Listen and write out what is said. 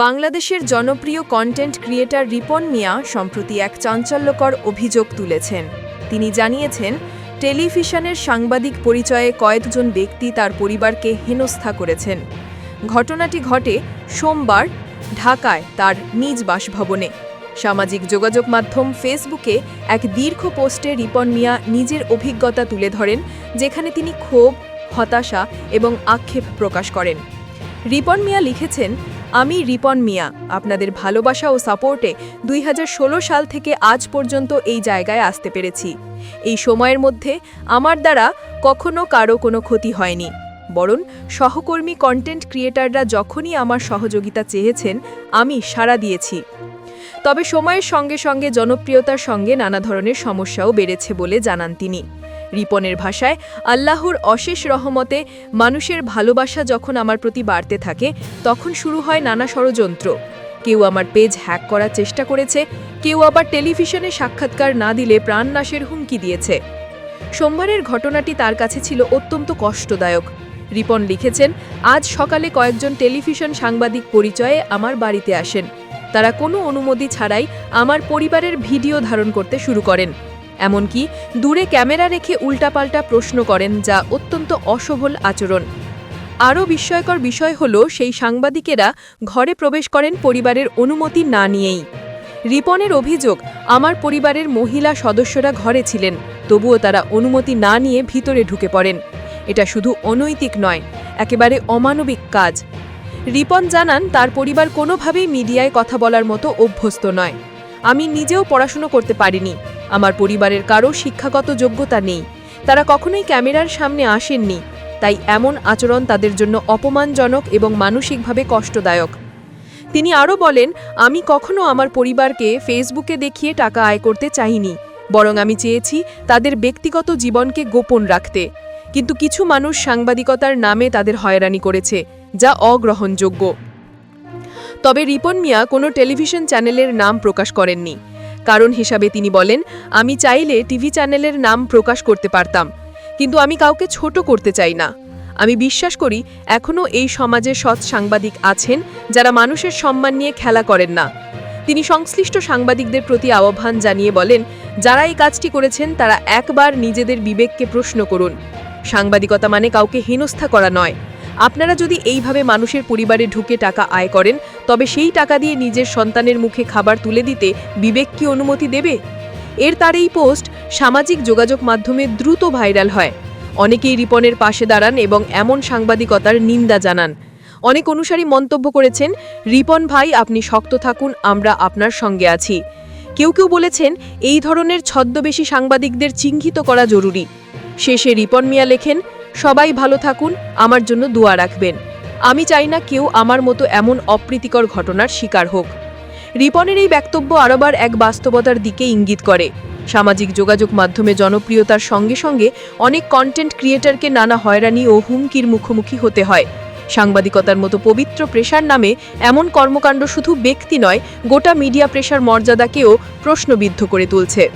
বাংলাদেশের জনপ্রিয় content creator Ripon মিয়া সম্প্রতি এক চাঞ্চল্যকর অভিযোগ তুলেছেন। তিনি জানিয়েছেন, টেলিভিশনের সাংবাদিক পরিচয়ে কয়েকজন ব্যক্তি তার পরিবারকে হেনস্থা করেছেন। ঘটনাটি ঘটে সোমবার ঢাকায় তার নিজ বাসভবনে। সামাজিক যোগাযোগ মাধ্যম ফেসবুকে এক দীর্ঘ পোস্টে রিপন মিয়া নিজের অভিজ্ঞতা তুলে ধরেন, যেখানে তিনি ক্ষোভ, হতাশা এবং আক্ষেপ প্রকাশ করেন। রিপন মিয়া লিখেছেন আমি রিপন মিয়া। আপনাদের ভালোবাসা ও সাপোর্টে দুই হাজার ষোলো সাল থেকে আজ পর্যন্ত এই জায়গায় আসতে পেরেছি। এই সময়ের মধ্যে আমার দ্বারা কখনো কারও কোনো ক্ষতি হয়নি। বরং সহকর্মী কন্টেন্ট ক্রিয়েটাররা যখনই আমার সহযোগিতা চেয়েছেন, আমি সাড়া দিয়েছি। তবে সময়ের সঙ্গে সঙ্গে জনপ্রিয়তার সঙ্গে নানা ধরনের সমস্যাও বেড়েছে বলে জানান তিনি। রিপনের ভাষায়, আল্লাহর অশেষ রহমতে মানুষের ভালোবাসা যখন আমার প্রতি বাড়তে থাকে, তখন শুরু হয় নানা ষড়যন্ত্র। কেউ আমার পেজ হ্যাক করার চেষ্টা করেছে, কেউ আবার টেলিভিশনে সাক্ষাৎকার না দিলে প্রাণনাশের হুমকি দিয়েছে। সোমবারের ঘটনাটি তার কাছে ছিল অত্যন্ত কষ্টদায়ক। রিপন লিখেছেন, আজ সকালে কয়েকজন টেলিভিশন সাংবাদিক পরিচয়ে আমার বাড়িতে আসেন। তারা কোনো অনুমতি ছাড়াই আমার পরিবারের ভিডিও ধারণ করতে শুরু করেন। এমনকি দূরে ক্যামেরা রেখে উল্টাপাল্টা প্রশ্ন করেন যা অত্যন্ত অশোভল আচরণ। আরও বিস্ময়কর বিষয় হল, সেই সাংবাদিকেরা ঘরে প্রবেশ করেন পরিবারের অনুমতি না নিয়েই। রিপনের অভিযোগ, আমার পরিবারের মহিলা সদস্যরা ঘরে ছিলেন, তবুও তারা অনুমতি না নিয়ে ভিতরে ঢুকে পড়েন। এটা শুধু অনৈতিক নয়, একেবারে অমানবিক কাজ। রিপন জানান, তার পরিবার কোনোভাবেই মিডিয়ায় কথা বলার মতো অভ্যস্ত নয়। আমি নিজেও পড়াশুনো করতে পারিনি। আমার পরিবারের কারও শিক্ষাগত যোগ্যতা নেই। তারা কখনোই ক্যামেরার সামনে আসেননি। তাই এমন আচরণ তাদের জন্য অপমানজনক এবং মানসিকভাবে কষ্টদায়ক। তিনি আরও বলেন, আমি কখনো আমার পরিবারকে ফেসবুকে দেখিয়ে টাকা আয় করতে চাইনি। বরং আমি চেয়েছি তাদের ব্যক্তিগত জীবনকে গোপন রাখতে। কিন্তু কিছু মানুষ সাংবাদিকতার নামে তাদের হয়রানি করেছে, যা অগ্রহণযোগ্য। তবে রিপন মিয়া কোনো টেলিভিশন চ্যানেলের নাম প্রকাশ করেননি। কারণ হিসাবে তিনি বলেন, আমি চাইলে টিভি চ্যানেলের নাম প্রকাশ করতে পারতাম, কিন্তু আমি কাউকে ছোট করতে চাই না। আমি বিশ্বাস করি এখনও এই সমাজে সৎ সাংবাদিক আছেন যারা মানুষের সম্মান নিয়ে খেলা করেন না। তিনি সংশ্লিষ্ট সাংবাদিকদের প্রতি আহ্বান জানিয়ে বলেন, যারা এই কাজটি করেছেন তারা একবার নিজেদের বিবেককে প্রশ্ন করুন। সাংবাদিকতা মানে কাউকে হেনস্থা করা নয়। আপনারা যদি এইভাবে মানুষের পরিবারে ঢুকে টাকা আয় করেন, তবে সেই টাকা দিয়ে নিজের সন্তানের মুখে খাবার তুলে দিতে বিবেক কি অনুমতি দেবে? এর তার এই পোস্ট সামাজিক যোগাযোগ মাধ্যমে দ্রুত ভাইরাল হয়। অনেকেই রিপনের পাশে দাঁড়ান এবং এমন সাংবাদিকতার নিন্দা জানান। অনেক অনুসারী মন্তব্য করেছেন, রিপন ভাই, আপনি শক্ত থাকুন, আমরা আপনার সঙ্গে আছি। কেউ কেউ বলেছেন, এই ধরনের ছদ্মবেশী সাংবাদিকদের চিহ্নিত করা জরুরি। শেষে রিপন মিয়া লেখেন সবাই ভালো থাকুন, আমার জন্য দোয়া রাখবেন। আমি চাই না কেউ আমার মতো এমন অপ্রীতিকর ঘটনার শিকার হোক। রিপনের এই বক্তব্য আরবার এক বাস্তবতার দিকে ইঙ্গিত করে। সামাজিক যোগাযোগ মাধ্যমে জনপ্রিয়তার সঙ্গে সঙ্গে অনেক কন্টেন্ট ক্রিয়েটারকে নানা হয়রানি ও হুমকির মুখোমুখি হতে হয়। সাংবাদিকতার মতো পবিত্র প্রেশার নামে এমন কর্মকাণ্ড শুধু ব্যক্তি নয়, গোটা মিডিয়া প্রেশার মর্যাদাকেও প্রশ্নবিদ্ধ করে তুলছে।